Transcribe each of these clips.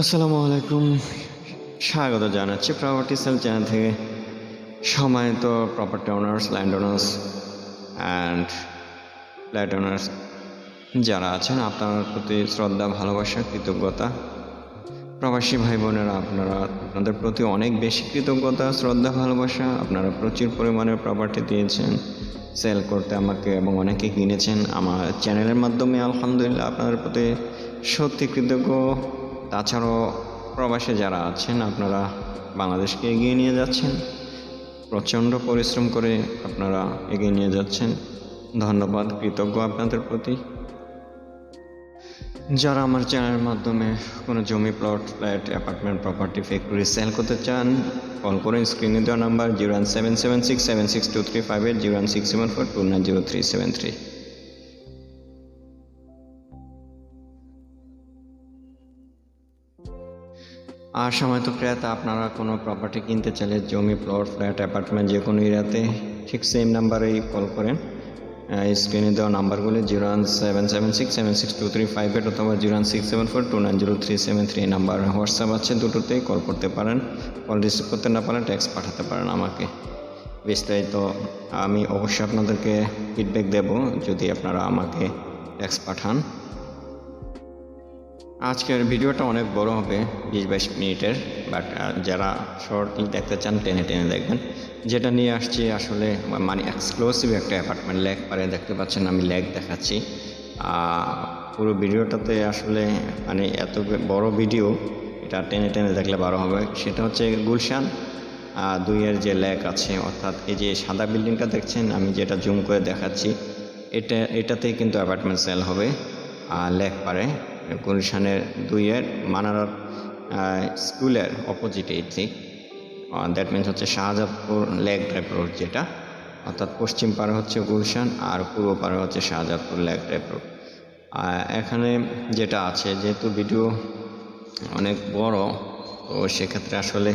আসসালামু আলাইকুম। স্বাগত জানাচ্ছি প্রপার্টি সেল চ্যানেল থেকে। সম্মানিত property owners land owners and flat owners যারা আছেন, আপনার প্রতি শ্রদ্ধা, ভালোবাসা, কৃতজ্ঞতা। প্রবাসী ভাই বোনেরা আপনারা, আপনাদের প্রতি অনেক বেশি কৃতজ্ঞতা, শ্রদ্ধা, ভালোবাসা। আপনারা প্রচুর পরিমাণে প্রপার্টি দিয়েছেন সেল করতে আমাকে এবং অনেকে কিনেছেন। আমার চ্যানেলের মাধ্যমে আলহামদুলিল্লাহ আপনাদের প্রতি সত্যি কৃতজ্ঞ। তাছাড়াও প্রবাসে যারা আছেন, আপনারা বাংলাদেশকে এগিয়ে নিয়ে যাচ্ছেন। প্রচণ্ড পরিশ্রম করে আপনারা এগিয়ে নিয়ে যাচ্ছেন। ধন্যবাদ, কৃতজ্ঞ আপনাদের প্রতি। যারা আমার চ্যানেলের মাধ্যমে কোনো জমি, plot, flat, apartment, property, factory sale করতে চান, কল করে স্ক্রিনে দেওয়া number zero one seven seven six seven six two three five eight, zero one six seven four two nine zero three seven three. আর সময় তো ক্রেতা, আপনারা কোনো প্রপার্টি কিনতে চাইলে জমি প্লট ফ্ল্যাট অ্যাপার্টমেন্ট যে কোনো এরিয়াতে ঠিক সেম নাম্বারেই কল করেন। স্ক্রিনে দেওয়া নাম্বারগুলি zero one seven seven six seven six two three five eight অথবা zero one six seven four two nine zero three seven three number WhatsApp আছে, দুটোতেই কল করতে পারেন। কল রিসিভ করতে না পারেন ট্যাক্স পাঠাতে পারেন আমাকে। বিস্তারিত আমি অবশ্যই আপনাদেরকে ফিডব্যাক দেব। যদি আপনারা আমাকে ট্যাক্স পাঠান আজকের ভিডিওটা অনেক বড় হবে, বিশ বাইশ মিনিটের বাট যারা শর্টলি দেখতে চান, টেনে টেনে দেখবেন। যেটা নিয়ে আসছি আসলে মানে এক্সক্লুসিভ একটা অ্যাপার্টমেন্ট লেক পারে দেখতে পাচ্ছেন, আমি লেক দেখাচ্ছি। পুরো ভিডিওটাতে আসলে মানে এত বড় ভিডিও, এটা টেনে টেনে দেখলে ভালো হবে। সেটা হচ্ছে গুলশান দুইয়ের যে লেক আছে, অর্থাৎ এই যে সাদা বিল্ডিংটা দেখছেন, আমি যেটা জুম করে দেখাচ্ছি, এটা, এটাতেই কিন্তু অ্যাপার্টমেন্ট সেল হবে লেক পারে গুলশানের দুইয়ের মানারার স্কুলের অপোজিটে ঠিক দ্যাট মিনস হচ্ছে শাহজাদপুর লেক ড্রাইভ রোড যেটা। অর্থাৎ পশ্চিম পারে হচ্ছে গুলশান আর পূর্ব পারে হচ্ছে শাহজাদপুর লেক ড্রাইভ রোড এখানে যেটা আছে, যেহেতু ভিডিও অনেক বড়, তো সেক্ষেত্রে আসলে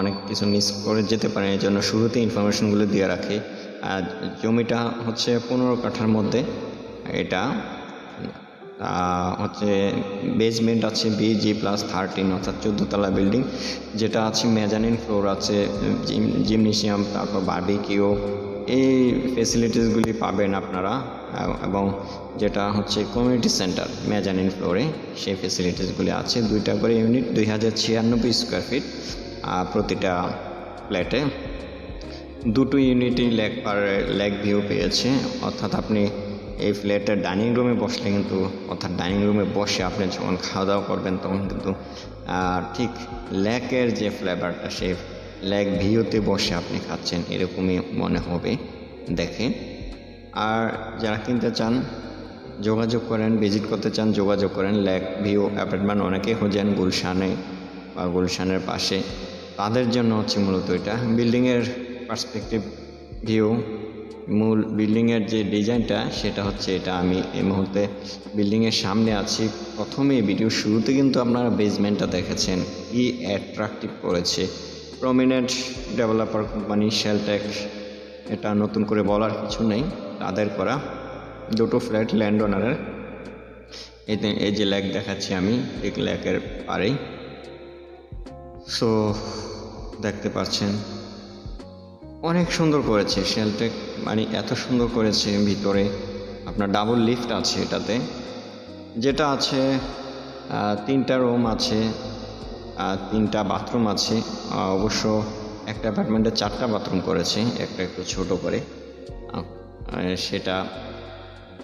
অনেক কিছু মিস করে যেতে পারে, এই জন্য শুরুতে ইনফরমেশনগুলো দিয়ে রাখি। আর জমিটা হচ্ছে পনেরো কাঠার মধ্যে, এটা হচ্ছে বেসমেন্ট আছে বিজি প্লাস থার্টিন অর্থাৎ চোদ্দোতলা বিল্ডিং যেটা আছে মেজানিন ফ্লোর আছে জিম জিমনেশিয়াম তারপর বার্বিকিও এই ফেসিলিটিসগুলি পাবেন আপনারা এবং যেটা হচ্ছে কমিউনিটি সেন্টার মেজানিন ফ্লোরে সেই ফেসিলিটিসগুলি আছে, দুইটা করে ইউনিট দুই হাজার ছিয়ানব্বই স্কোয়ার ফিট প্রতিটা ফ্ল্যাটে দুটো ইউনিটই লেক পার লেক ভিউ পেয়েছে, অর্থাৎ আপনি এই ফ্ল্যাটের ডাইনিং রুমে বসলে কিন্তু, অর্থাৎ ডাইনিং রুমে বসে আপনি যখন খাওয়া দাওয়া করবেন তখন কিন্তু ঠিক ল্যাকের যে ফ্লেভারটা, সেই ল্যাক ভিউতে বসে আপনি খাচ্ছেন, এরকমই মনে হবে দেখে আর যারা কিনতে চান, যোগাযোগ করেন, ভিজিট করতে চান, যোগাযোগ করেন। ল্যাক ভিউ অ্যাপার্টমেন্ট অনেকে খোঁজেন, গুলশানে বা গুলশানের পাশে। তাদের জন্য হচ্ছে মূলত এটা। বিল্ডিংয়ের পার্সপেক্টিভ ভিউ মূল বিল্ডিংয়ের যে ডিজাইনটা সেটা হচ্ছে এটা। আমি এই মুহূর্তে বিল্ডিংয়ের সামনে আছি। প্রথমে ভিডিও শুরুতে কিন্তু আপনারা বেসমেন্টটা দেখেছেন। কি অ্যাট্রাকটিভ করেছে। প্রমিনেন্ট ডেভেলপার কোম্পানি শেলটেক এটা নতুন করে বলার কিছু নেই। তাদের করা দুটো ফ্ল্যাট ল্যান্ড ওনারের এতে এই যে ল্যাক দেখাচ্ছি আমি, এই ল্যাকের পারেই সো দেখতে পাচ্ছেন। অনেক সুন্দর করেছে শেলটেক মানে এত সুন্দর করেছে ভিতরে। আপনার ডাবল লিফট আছে এটাতে। যেটা আছে তিনটা রুম আছে তিনটা বাথরুম আছে। অবশ্য একটা অ্যাপার্টমেন্টে চারটা বাথরুম করেছে, একটা একটু ছোট করে। সেটা,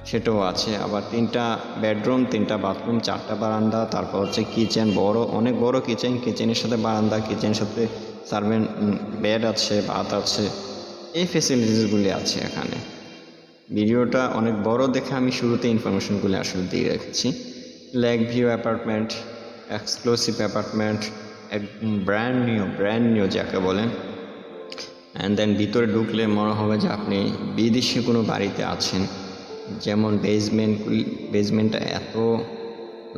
সেটাও আছে। আবার তিনটা বেডরুম তিনটা বাথরুম চারটা বারান্দা, তারপর হচ্ছে কিচেন বড়, অনেক বড় কিচেন কিচেনের সাথে বারান্দা কিচেনের সাথে সার্ভেন্ট বেড আছে, বাথ আছে, এই ফেসিলিটিসগুলি আছে এখানে। ভিডিওটা অনেক বড় দেখে আমি শুরুতে ইনফরমেশনগুলি আসলে দিয়ে রেখেছি। Lake view apartment exclusive apartment একদম ব্র্যান্ড নিউ ব্র্যান্ড নিউ যাকে বলেন। অ্যান্ড দেন ভিতরে ঢুকলে মনে হবে যে আপনি বিদেশি কোনো বাড়িতে আছেন। যেমন বেসমেন্ট বেসমেন্টটা এত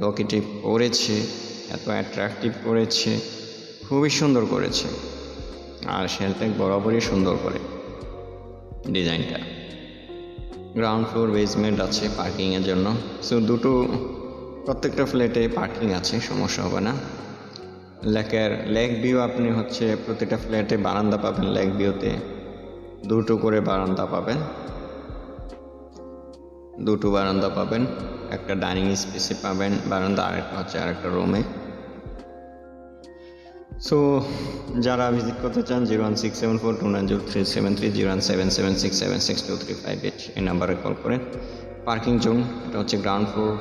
লোকেটিভ করেছে, এত অ্যাট্রাকটিভ করেছে। খুবই সুন্দর করেছে। আর শেলটেক বরাবরই সুন্দর করে। ডিজাইনটা। গ্রাউন্ড ফ্লোর বেসমেন্ট আছে পার্কিংয়ের জন্য। সো দুটো, প্রত্যেকটা ফ্ল্যাটে পার্কিং আছে, সমস্যা হবে না। লেকের লেক ভিউ আপনি হচ্ছে প্রতিটা ফ্ল্যাটে বারান্দা পাবেন লেক ভিউতে দুটো করে বারান্দা পাবেন। দুটো বারান্দা পাবেন। একটা ডাইনিং স্পেসে পাবেন। বারান্দা আরেকটা হচ্ছে আরেকটা রুমে সো যারা ভিজিট করতে চান zero one six seven four two nine zero three seven three zero one seven seven six seven six two three five eight এই নাম্বারে কল করেন। পার্কিং জোন এটা হচ্ছে ground floor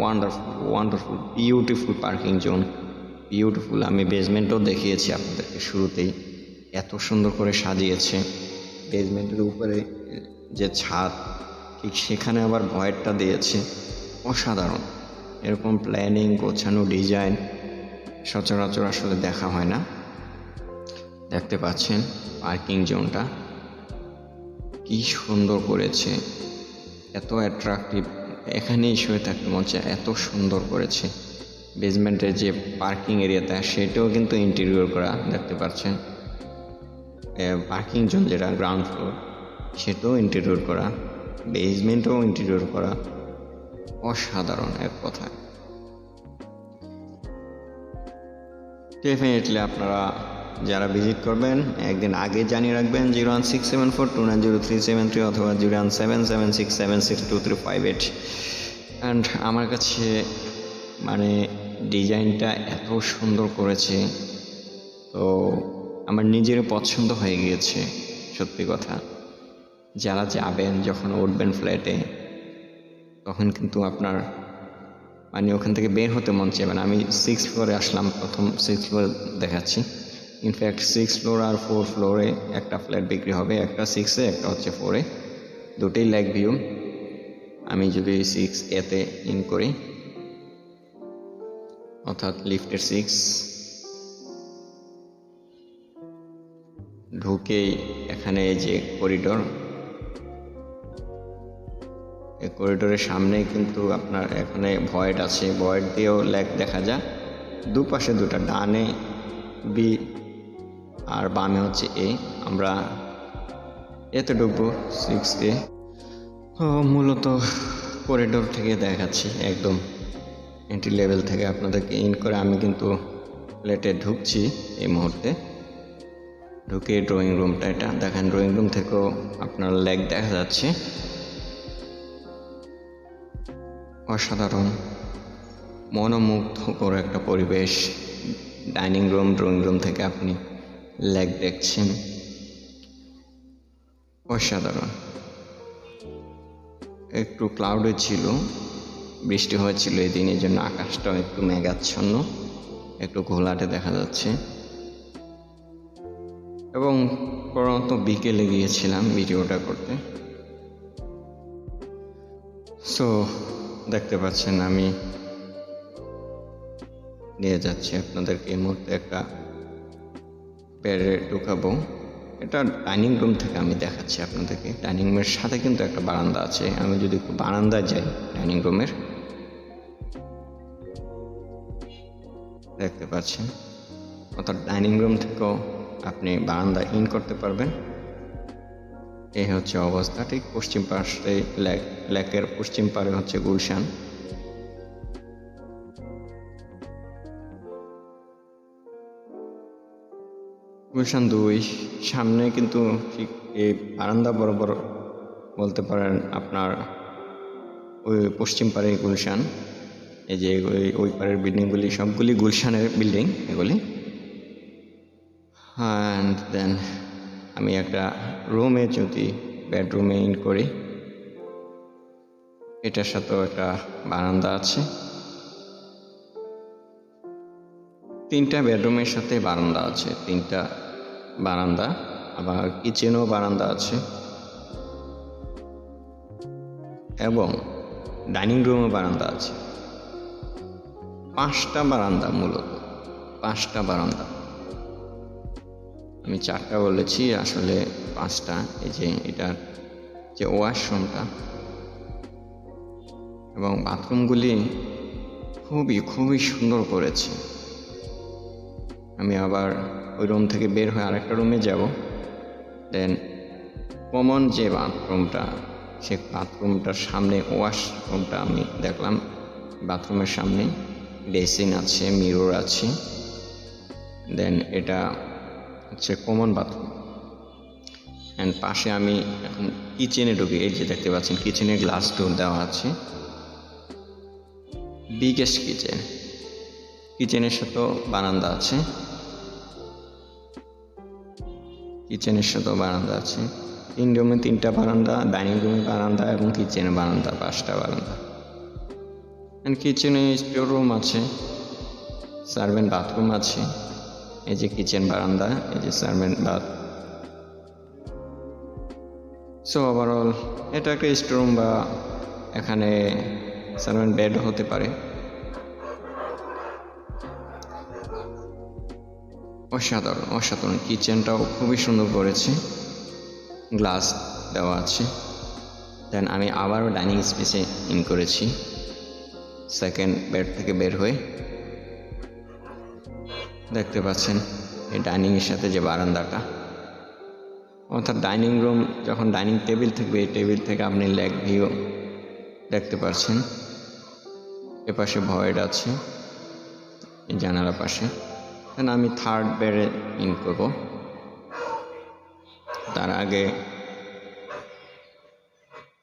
wonderful wonderful beautiful parking zone beautiful আমি বেসমেন্টও দেখিয়েছি আপনাদেরকে শুরুতেই। এত সুন্দর করে সাজিয়েছে। বেসমেন্টের উপরে, যে ছাদ, ঠিক সেখানে আবার ভয়েরটা দিয়েছে। অসাধারণ। এরকম প্ল্যানিং গোছানো ডিজাইন সচরাচর আসলে দেখা হয় না। দেখতে পাচ্ছেন পার্কিং জোনটা। কি সুন্দর করেছে। এত অ্যাট্রাকটিভ এখানেই শুয়ে থাকতে মন চায়, এত সুন্দর করেছে। বেসমেন্টের যে পার্কিং এরিয়াটা সেটাও কিন্তু ইন্টেরিয়র করা, দেখতে পাচ্ছেন। পার্কিং জোন যেটা গ্রাউন্ড ফ্লোর সেটাও ইন্টেরিয়র করা। বেসমেন্টও ইন্টেরিয়র করা। অসাধারণ এক কথায়। ডেফিনেটলি আপনারা যারা ভিজিট করবেন, একদিন আগে জানিয়ে রাখবেন zero one six seven four two nine zero three seven three অথবা zero one seven seven six seven six two three five eight and আমার কাছে মানে ডিজাইনটা এত সুন্দর করেছে, তো আমার নিজের পছন্দ হয়ে গিয়েছে, সত্যি কথা। যারা যাবেন, যখন উঠবেন ফ্ল্যাটে তখন কিন্তু আপনার মানে ওখান থেকে বের হতে মন চাইবে না। আমি সিক্স ফ্লোরে আসলাম, প্রথম সিক্স ফ্লোরে দেখাচ্ছি। ইনফ্যাক্ট সিক্স ফ্লোর আর ফোর ফ্লোরে একটা ফ্ল্যাট বিক্রি হবে, একটা সিক্সে একটা হচ্ছে ফোরে দুটোই লেক ভিউ আমি যদি সিক্স এতে ইন করি, অর্থাৎ লিফটের সিক্স ঢুকেই এখানে যে করিডোর করিডোরের সামনে কিন্তু আপনার এখানে ভয়েড আছে। ভয়েড দিয়েও লেক দেখা যায়। দুপাশে দুটা ডানে বি আর বামে হচ্ছে এ আমরা এতে ঢুকবো সিক্স এ মূলত করিডোর থেকে দেখাচ্ছি একদম এন্ট্রি লেভেল থেকে আপনাদেরকে ইন করে। আমি কিন্তু প্লেটে ঢুকছি এই মুহূর্তে। ঢুকে ড্রয়িং রুমটা এটা, দেখেন ড্রয়িং রুম থেকেও আপনার লেগ দেখা যাচ্ছে। অসাধারণ। মনোমুগ্ধকর একটা পরিবেশ। ডাইনিং রুম, ড্রয়িং রুম থেকে আপনি লেগ দেখছেন। অসাধারণ। একটু ক্লাউডে ছিল। বৃষ্টি হয়েছিল এই দিনের জন্য আকাশটাও একটু মেঘাচ্ছন্ন। একটু ঘোলাটে দেখা যাচ্ছে। এবং প্রধানত বিকেলে গিয়েছিলাম ভিডিওটা করতে। সো দেখতে পাচ্ছেন আমি। নিয়ে যাচ্ছি আপনাদেরকে এই মুহূর্তে একটা বেডে ঢুকাবো। এটা ডাইনিং রুম থেকে আমি দেখাচ্ছি আপনাদেরকে। ডাইনিং রুমের সাথে কিন্তু একটা বারান্দা আছে। আমি যদি একটু বারান্দায় যাই ডাইনিং রুমের। দেখতে পাচ্ছেন। অর্থাৎ ডাইনিং রুম থেকেও আপনি বারান্দা ইন করতে পারবেন। এই হচ্ছে অবস্থা, ঠিক পশ্চিম পাশে লেক, লেকের পশ্চিম পারে হচ্ছে গুলশান। গুলশান দুই, সামনে কিন্তু ঠিক এই বারান্দা বরাবর বলতে পারেন আপনার ওই পশ্চিম পারে গুলশান। এই যে ওই ওই পারের বিল্ডিংগুলি সবগুলি গুলশানের বিল্ডিং, এগুলি। অ্যান্ড দেন আমি একটা রুমে যদি বেডরুমে ইন করি, এটার সাথেও একটা বারান্দা আছে। তিনটা বেডরুমের সাথে বারান্দা আছে, তিনটা বারান্দা, আবার কিচেনও বারান্দা আছে। এবং ডাইনিং রুমও বারান্দা আছে। পাঁচটা বারান্দা মূলত, পাঁচটা বারান্দা। আমি চারটা বলেছি, আসলে পাঁচটা। এই যে এটার যে ওয়াশরুমটা। এবং বাথরুমগুলি খুবই খুবই সুন্দর করেছে। আমি আবার ওই রুম থেকে বের হয়ে আরেকটা রুমে যাব। দেন কমন যে বাথরুমটা, সে বাথরুমটার সামনে, ওয়াশরুমটা আমি দেখলাম। বাথরুমের সামনে বেসিন আছে, মিরর আছে। দেন এটা হচ্ছে কমন বাথরুম অ্যান্ড পাশে আমি এখন কিচেনে ঢুকি এই যে দেখতে পাচ্ছেন কিচেনে গ্লাস ডোর দেওয়া আছে। বিগেস্ট কিচেন কিচেনের সাথেও বারান্দা আছে। কিচেনের সাথেও বারান্দা আছে। তিন রুমে তিনটা বারান্দা ডাইনিং রুমে বারান্দা এবং কিচেনে বারান্দা, পাঁচটা বারান্দা। অ্যান্ড কিচেনে স্টোর রুম আছে। সার্ভেন্ট বাথরুম আছে। এই যে কিচেন বারান্দা, এই যে সার্ভেন্ট বাথ সো ওভারঅল এটা একটা স্টোরুম বা এখানে সার্ভেন্ট বেড হতে পারে। অসাধারণ অসাধারণ। কিচেনটাও খুবই সুন্দর করেছে। গ্লাস দেওয়া আছে। দেন আমি আবারও ডাইনিং স্পেসে ইন করেছি। সেকেন্ড বেড থেকে বের হয়ে দেখতে পাচ্ছেন এই ডাইনিংয়ের সাথে যে বারান্দাটা। অর্থাৎ ডাইনিং রুম, যখন ডাইনিং টেবিল থাকবে, এই টেবিল থেকে আপনি লেগ ভিউ দেখতে পাচ্ছেন। এপাশে ভয়েড আছে জানালা পাশে। দেন আমি থার্ড বেডে ইন করব। তার আগে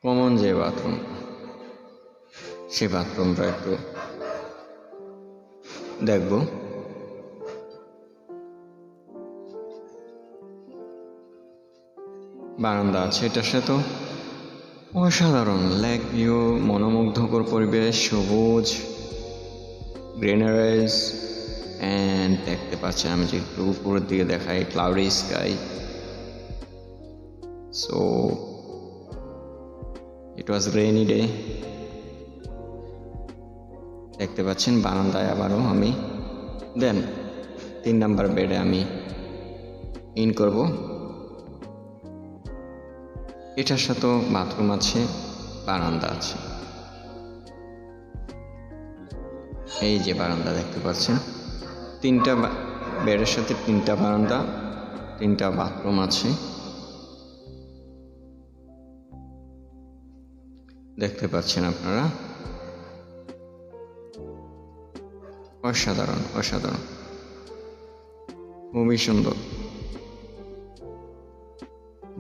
কমন যে বাথরুম, সে বাথরুমটা একটু দেখব। বারান্দা আছে এটার সাথে অসাধারণ, লেক ভিউ, মনোমুগ্ধকর পরিবেশ, সবুজ গ্রিনারাইজ অ্যান্ড দেখতে পাচ্ছেন আমি যে একটু উপরের দিকে দেখাই cloudy sky so it was rainy day দেখতে পাচ্ছেন বারান্দায় আবারও আমি। দেন তিন নাম্বার বেডে আমি ইন করব। এটার সাথেও বাথরুম আছে, বারান্দা আছে। এই যে বারান্দা দেখতে পাচ্ছেন, তিনটা বেডের সাথে তিনটা বারান্দা, তিনটা বাথরুম আছে। দেখতে পাচ্ছেন আপনারা? অসাধারণ অসাধারণ। খুবই সুন্দর।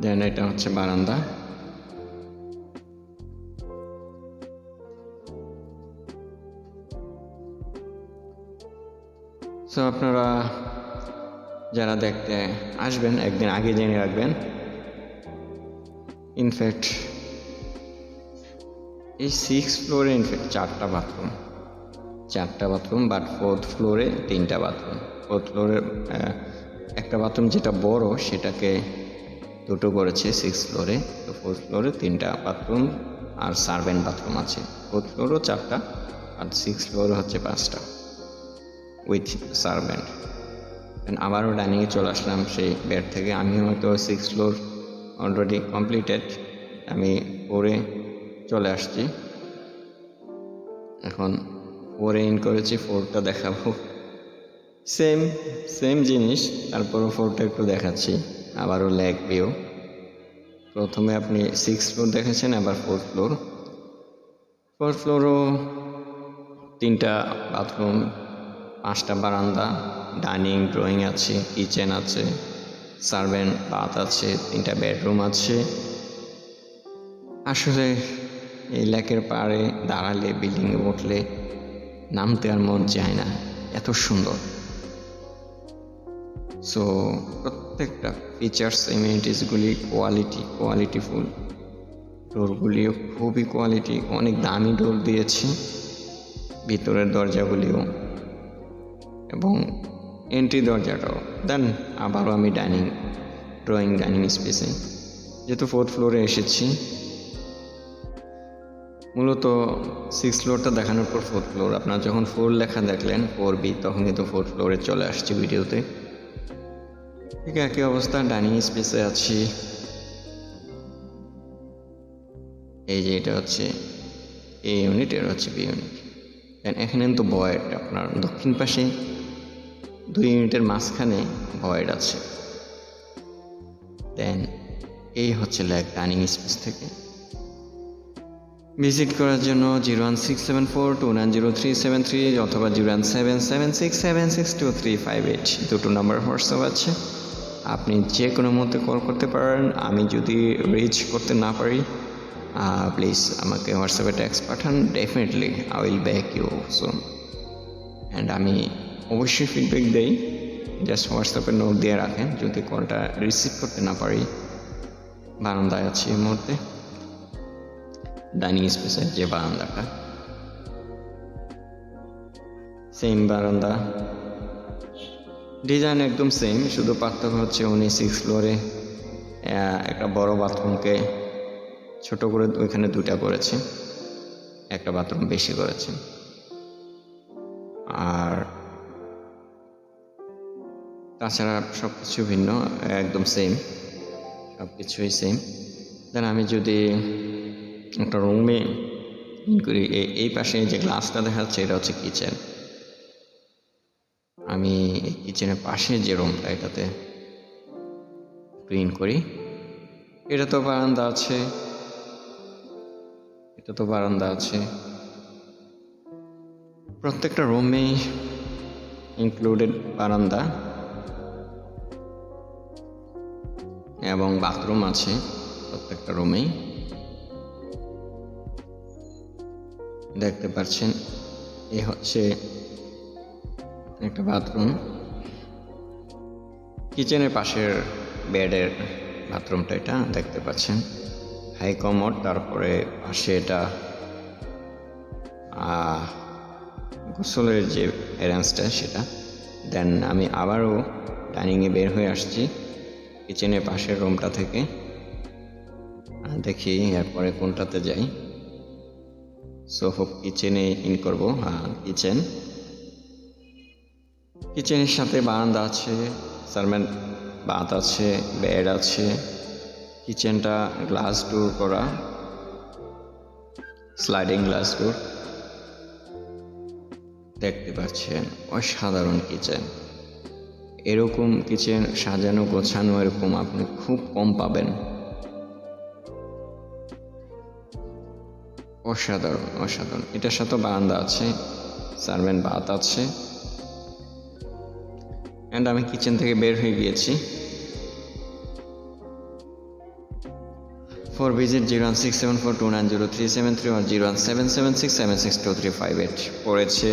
দেন, এটা হচ্ছে বারান্দা। সো আপনারা যারা দেখতে আসবেন, একদিন আগে জেনে রাখবেন ইনফ্যাক্ট এই সিক্স ফ্লোরে ইনফ্যাক্ট চারটা বাথরুম চারটা বাথরুম বাট ফোর্থ ফ্লোরে তিনটা বাথরুম ফোর্থ ফ্লোরে একটা বাথরুম যেটা বড়, সেটাকে দুটো করেছে সিক্স ফ্লোরে তো ফোর্থ ফ্লোরে তিনটা বাথরুম আর সার্ভেন্ট বাথরুম আছে। ফোর্থ ফ্লোরও চারটা আর সিক্স ফ্লোরে হচ্ছে পাঁচটা উইথ সার্ভেন্ট আবারও ডাইনিংয়ে চলে আসলাম সেই বেড থেকে। আমি হয়তো সিক্স ফ্লোর অলরেডি কমপ্লিটেড আমি পরে চলে আসছি। এখন ফোরে ইন করেছি ফোরটা দেখাবো। সেম সেম জিনিস, তারপরও ফোরটা একটু দেখাচ্ছি। আবারও লেগ ভিউ প্রথমে আপনি সিক্স ফ্লোর দেখেছেন, আবার ফোর্থ ফ্লোর ফোর্থ ফ্লোরও তিনটা বাথরুম পাঁচটা বারান্দা ডাইনিং ড্রয়িং আছে কিচেন আছে সার্ভেন্ট বাথ আছে, তিনটা বেডরুম আছে। আসলে এই লেকের পাড়ে দাঁড়ালে বিল্ডিংয়ে উঠলে নামতে আর মন চায় না, এত সুন্দর। সো প্রত্যেকটা ফিচার্স ইমিউনিটিসগুলি কোয়ালিটি কোয়ালিটিফুল ডোরগুলিও খুবই কোয়ালিটি অনেক দামি ডোর দিয়েছে। ভিতরের দরজাগুলিও। এবং এন্ট্রি দরজাটাও। দেন আবারও আমি ডাইনিং ড্রয়িং ডাইনিং স্পেসে যেহেতু ফোর্থ ফ্লোরে এসেছি। মূলত সিক্স ফ্লোরটা দেখানোর পর ফোর্থ ফ্লোর আপনার যখন ফোর লেখা দেখলেন ফোর বি তখন কিন্তু ফোর্থ ফ্লোরে চলে আসছে ভিডিওতে ঠিক একই অবস্থা, ডাইনিং স্পেসে আছি। এই যে এটা হচ্ছে এ ইউনিট এটা হচ্ছে বি ইউনিট দেন এখানে কিন্তু ভয়েড আপনার দক্ষিণ পাশে। দুই ইউনিটের মাঝখানে ভয়েড আছে। দেন এই হচ্ছে লেগ ডাইনিং স্পেস থেকে। ভিজিট করার জন্য zero one six seven four two nine zero three seven three অথবা zero one seven seven six seven six two three five eight দুটো নাম্বার হোয়াটসঅ্যাপ আছে। আপনি যে কোনো মুহূর্তে কল করতে পারেন। আমি যদি রিচ করতে না পারি প্লিজ আমাকে হোয়াটসঅ্যাপে text Pathaan. Definitely I will back you soon and আমি অবশ্যই ফিডব্যাক দেই। জাস্ট হোয়াটসঅ্যাপে নোট দিয়ে রাখেন, যদি কলটা রিসিভ করতে না পারি। বারান্দায় আছি এই মুহূর্তে। ডাইনিং স্পেসের যে বারান্দাটা। সেম বারান্দা। ডিজাইন একদম সেম শুধু পার্থক্য হচ্ছে উনি সিক্স ফ্লোরে একটা বড় বাথরুমকে ছোট করে ওইখানে দুটা করেছে, একটা বাথরুম বেশি করেছে। আর তাছাড়া সব কিছু ভিন্ন, একদম সেম সব কিছুই সেম দেন আমি যদি একটা রুমে করি এই পাশে যে গ্লাসটা দেখা যাচ্ছে এটা হচ্ছে কিচেন আমি কিচেনের পাশে যে রুমটা এটাতে ক্লিন করি। এটা তো বারান্দা আছে। এটা তো বারান্দা আছে। প্রত্যেকটা রুমেই ইনক্লুডেড বারান্দা এবং বাথরুম আছে প্রত্যেকটা রুমেই। দেখতে পাচ্ছেন, এ হচ্ছে একটা বাথরুম কিচেনের পাশের বেডের বাথরুমটা এটা, দেখতে পাচ্ছেন। হাই কমোড তারপরে পাশে এটা গোসলের যে অ্যারেঞ্জটা সেটা। দেন আমি আবারও ডাইনিংয়ে বের হয়ে আসছি কিচেনের পাশের রুমটা থেকে। দেখি এরপরে কোনটাতে যাই। সো হোপ কিচেনে ইন করব। হ্যাঁ কিচেন কিচেনের সাথে বারান্দা আছে সারমেন বাত আছে, বেড আছে, কিচেনটা গ্লাস ডোর করা, স্লাইডিং গ্লাস ডোর। দেখতে পাচ্ছেন, অসাধারণ কিচেন। এরকম কিচেন সাজানো, গোছানো, এরকম আপনি খুব কম পাবেন। অসাধারণ অসাধারণ। এটার সাথে বারান্দা আছে সার্ভেন্ট বাত আছে। অ্যান্ড আমি কিচেন থেকে বের হয়ে গিয়েছি। For visit zero one six seven four two nine zero three seven three one zero one seven seven six seven six two three five eight পড়েছে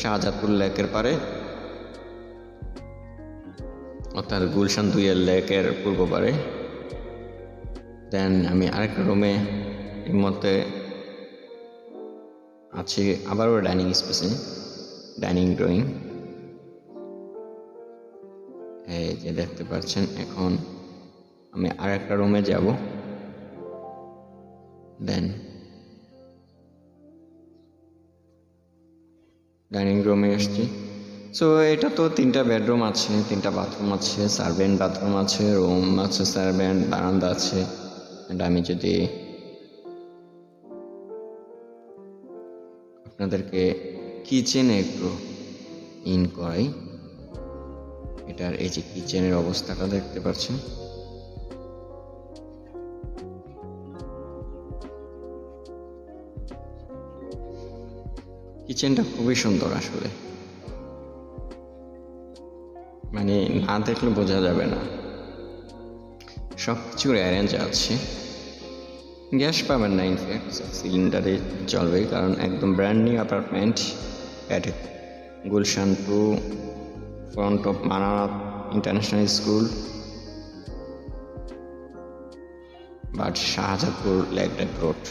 শাহজাদপুর লেকের পারে অর্থাৎ গুলশান দুইয়ের লেকের পূর্ব পারে দেন আমি আরেকটা রুমে এই মধ্যে আছে, আবারও ডাইনিং স্পেসে ডাইনিং ড্রয়িং এই যে দেখতে পাচ্ছেন, এখন আমি আর একটা রুমে যাব। দেন ডাইনিং রুমে এসছি। সো এটা তো তিনটা বেডরুম আছে, তিনটা বাথরুম আছে সার্ভেন্ট বাথরুম আছে রুম আছে সার্ভেন্ট বারান্দা আছে। And আমি যদি আপনাদেরকে কিচেনে একটু ইন করাই এটার এই যে কিচেনের অবস্থাটা দেখতে পাচ্ছেন। কিচেনটা খুবই সুন্দর আসলে। মানে না দেখলে বোঝা যাবে না। সব কিছুর অ্যারেঞ্জ আছে। গ্যাস পাবেন না ইনফ্যাক্ট সিলিন্ডারে চলবে, কারণ একদম brand new apartment at Gulshan two front of Manarat international school but Shahzadpur lake drive road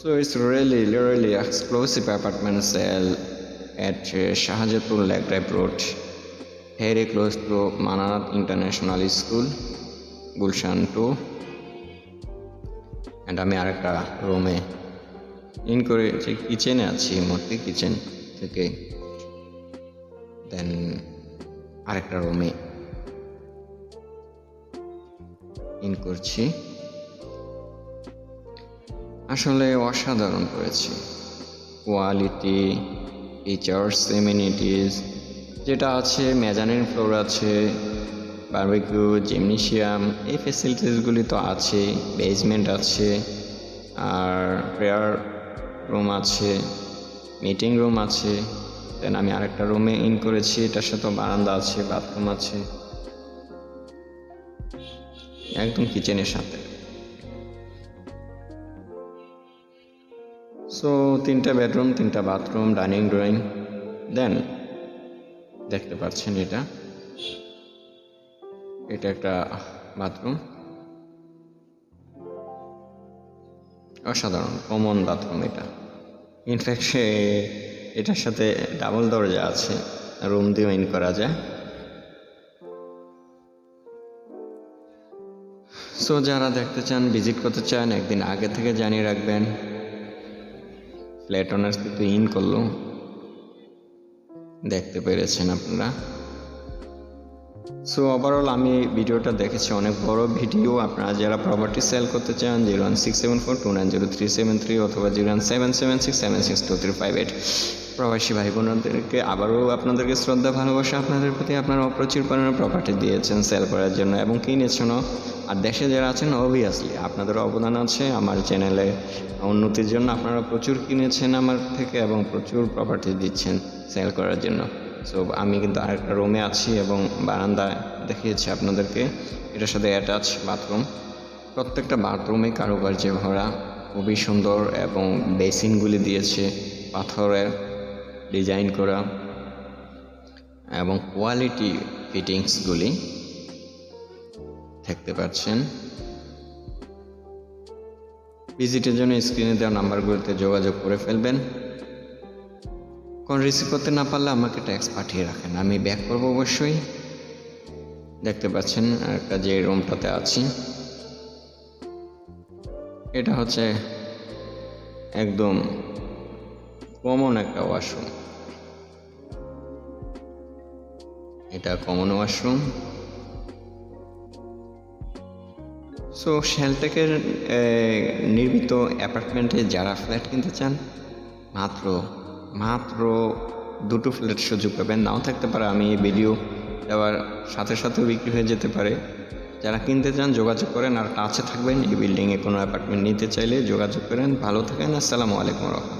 so it's really clearly exclusive apartment sale at Shahzadpur lake drive road very close to Manarat international school Gulshan two and আমি আরেকটা রুমে inquiry কিচেনে আছি মূর্তি kitchen থেকে দেন আরেকটা রুমে in করছি। আসলে অসাধারণ করেছি। কোয়ালিটি ফিচার্স এমিনিটিস যেটা আছে মেজানিন ফ্লোর আছে বারবিকিউ জিমনেশিয়াম এই ফেসিলিটিসগুলি তো আছে বেসমেন্ট আছে, আর প্রেয়ার রুম আছে। মিটিং রুম আছে দেন আমি আরেকটা রুমে ইন করেছি, এটার সাথে বারান্দা আছে বাথরুম আছে। একদম কিচেনের সাথে। সো তিনটা বেডরুম তিনটা বাথরুম ডাইনিং ড্রয়িং দেন দেখতে পাচ্ছেন এটা। এটা একটা বাথরুম অসাধারণ কমন বাথরুম এটা। ইনফ্যাক্ট এটার সাথে ডাবল দরজা আছে রুম দিয়েও ইন করা যায়। সো যারা দেখতে চান ভিজিট করতে চান, একদিন আগে থেকে জানিয়ে রাখবেন। ফ্ল্যাট অনার্স কিন্তু ইন করল। দেখতে পেরেছেন আপনারা। সো ওভারঅল আমি ভিডিওটা দেখেছি, অনেক বড় ভিডিও। আপনারা যারা প্রপার্টি সেল করতে চান zero one six seven four two nine zero three seven three অথবা zero one seven seven six seven six two three five eight প্রবাসী ভাই বোনদেরকে আবারও আপনাদেরকে শ্রদ্ধা, ভালোবাসা, আপনাদের প্রতি আপনারা অপ্রচুর পরিমাণে প্রপার্টি দিয়েছেন সেল করার জন্য এবং কিনেছেনও। আর দেশে যারা আছেন অবভিয়াসলি আপনাদের অবদান আছে আমার চ্যানেলে উন্নতির জন্য আপনারা প্রচুর কিনেছেন আমার থেকে এবং প্রচুর প্রপার্টি দিচ্ছেন সেল করার জন্য। সো আমি কিন্তু আরেকটা রুমে আছি এবং বারান্দায় দেখিয়েছি আপনাদেরকে। এটার সাথে অ্যাটাচ বাথরুম প্রত্যেকটা বাথরুমে কারুকার্যে ভরা, খুবই সুন্দর এবং বেসিনগুলি দিয়েছে পাথরের ডিজাইন করা এবং কোয়ালিটি ফিটিংসগুলি দেখতে পাচ্ছেন। ভিজিটের জন্য স্ক্রিনে দেওয়া নাম্বারগুলোতে যোগাযোগ করে ফেলবেন। কোন রিসিভ করতে না পারলে আমাকে ট্যাক্স পাঠিয়ে রাখেন। আমি ব্যাক করব অবশ্যই। দেখতে পাচ্ছেন, একটা যে রুমটাতে আছি। এটা হচ্ছে একদম কমন একটা ওয়াশরুম এটা কমন ওয়াশরুম সো শেলটেকের নির্মিত অ্যাপার্টমেন্টে যারা ফ্ল্যাট কিনতে চান, মাত্র মাত্র দুটো ফ্ল্যাট সুযোগ পাবেন। নাও থাকতে পারে, আমি এই ভিডিও দেওয়ার সাথে সাথে বিক্রি হয়ে যেতে পারে। যারা কিনতে চান, যোগাযোগ করেন আর কাছে থাকবেন, এই বিল্ডিংয়ে কোনো অ্যাপার্টমেন্ট নিতে চাইলে যোগাযোগ করেন। ভালো থাকেন, আসসালামু আলাইকুম রহমতুল্লাহ।